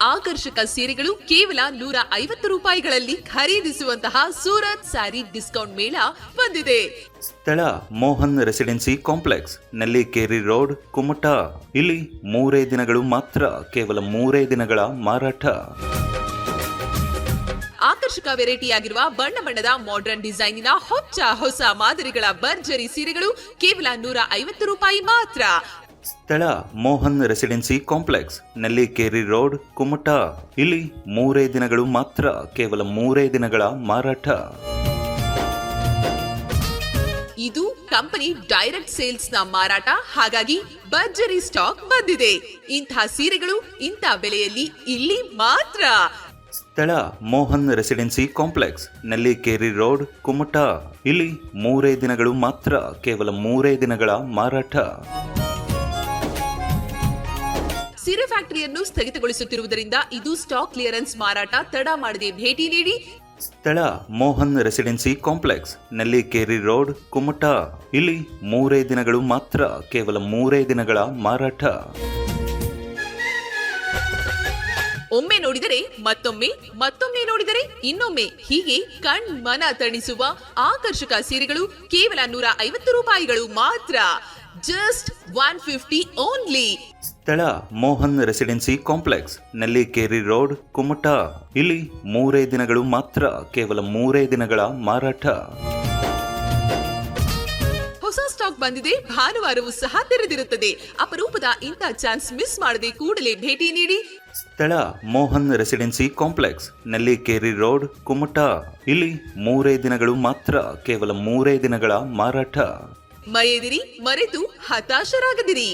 ಆಕರ್ಷಕ ಸೀರೆಗಳು ಕೇವಲ ನೂರ ಐವತ್ತು ರೂಪಾಯಿಗಳಲ್ಲಿ ಖರೀದಿಸುವಂತಹ ಸೂರತ್ ಸ್ಯಾರಿ ಡಿಸ್ಕೌಂಟ್ ಮೇಳ ಬಂದಿದೆ. ಸ್ಥಳ Mohan residency complex Nellikeri road Kumta. ಇಲ್ಲಿ ಮೂರೇ ದಿನಗಳು ಮಾತ್ರ ಕೇವಲ ಮೂರೇ ದಿನಗಳ ಮಾರಾಟ. ಆಕರ್ಷಕ ವೆರೈಟಿ ಆಗಿರುವ ಬಣ್ಣ ಬಣ್ಣದ ಮಾಡರ್ನ್ ಡಿಸೈನಿನ ಹೊಚ್ಚ ಹೊಸ ಮಾದರಿಗಳ ಭರ್ಜರಿ ಸೀರೆಗಳು ಕೇವಲ ನೂರ ಐವತ್ತು ರೂಪಾಯಿ ಮಾತ್ರ. ಸ್ಥಳ Mohan residency complex Nellikeri road Kumta. ಇಲ್ಲಿ ಮೂರೇ ದಿನಗಳು ಮಾತ್ರ ಕೇವಲ ಮೂರೇ ದಿನಗಳ ಮಾರಾಟ. ಇದು ಕಂಪನಿ ಡೈರೆಕ್ಟ್ ಸೇಲ್ಸ್ನ ಮಾರಾಟ ಹಾಗಾಗಿ ಭರ್ಜರಿ ಸ್ಟಾಕ್ ಬಂದಿದೆ. ಇಂತಹ ಸೀರೆಗಳು ಇಂಥ ಬೆಲೆಯಲ್ಲಿ ಇಲ್ಲಿ ಮಾತ್ರ. ಸ್ಥಳ Mohan residency complex Nellikeri road Kumta. ಇಲ್ಲಿ ಮೂರೇ ದಿನಗಳು ಮಾತ್ರ ಕೇವಲ ಮೂರೇ ದಿನಗಳ ಮಾರಾಟ. ಸೀರೆ ಫ್ಯಾಕ್ಟರಿಯನ್ನು ಸ್ಥಗಿತಗೊಳಿಸುತ್ತಿರುವುದರಿಂದ ಇದು ಸ್ಟಾಕ್ ಕ್ಲಿಯರೆನ್ಸ್ ಮಾರಾಟ ತಡ ಮಾಡದೆ ಭೇಟಿ ನೀಡಿ. ಸ್ಥಳ Mohan residency complex Nellikeri road Kumta. ಇಲ್ಲಿ ಮೂರೇ ದಿನಗಳು ಮಾತ್ರ ಕೇವಲ ಮೂರೇ ದಿನಗಳ ಮಾರಾಟ. ಒಮ್ಮೆ ನೋಡಿದರೆ ಮತ್ತೊಮ್ಮೆ ಮತ್ತೊಮ್ಮೆ ನೋಡಿದರೆ ಇನ್ನೊಮ್ಮೆ. ಹೀಗೆ ಕಣ್ ಮನ ತಣಿಸುವ ಆಕರ್ಷಕ ಸೀರೆಗಳು ಕೇವಲ ನೂರ ಐವತ್ತು ರೂಪಾಯಿಗಳು ಮಾತ್ರ. ಜಸ್ಟ್ ಒನ್ ಫಿಫ್ಟಿ ಓನ್ಲಿ ಸ್ಥಳ Mohan residency complex Nellikeri road Kumta. ಇಲ್ಲಿ ಮೂರೇ ದಿನಗಳು ಮಾತ್ರ ಕೇವಲ ಮೂರೇ ದಿನಗಳ ಮಾರಾಟ. ಹೊಸ ಸ್ಟಾಕ್ ಬಂದಿದೆ ಭಾನುವಾರವೂ ಸಹ ತೆರೆದಿರುತ್ತದೆ. ಅಪರೂಪದ ಇಂಥ ಚಾನ್ಸ್ ಮಿಸ್ ಮಾಡದೆ ಕೂಡಲೇ ಭೇಟಿ ನೀಡಿ. ಸ್ಥಳ Mohan residency complex Nellikeri road Kumta. ಇಲ್ಲಿ ಮೂರೇ ದಿನಗಳು ಮಾತ್ರ ಕೇವಲ ಮೂರೇ ದಿನಗಳ ಮಾರಾಟ. ಮರೆಯದಿರಿ ಮರೆತು ಹತಾಶರಾಗದಿರಿ.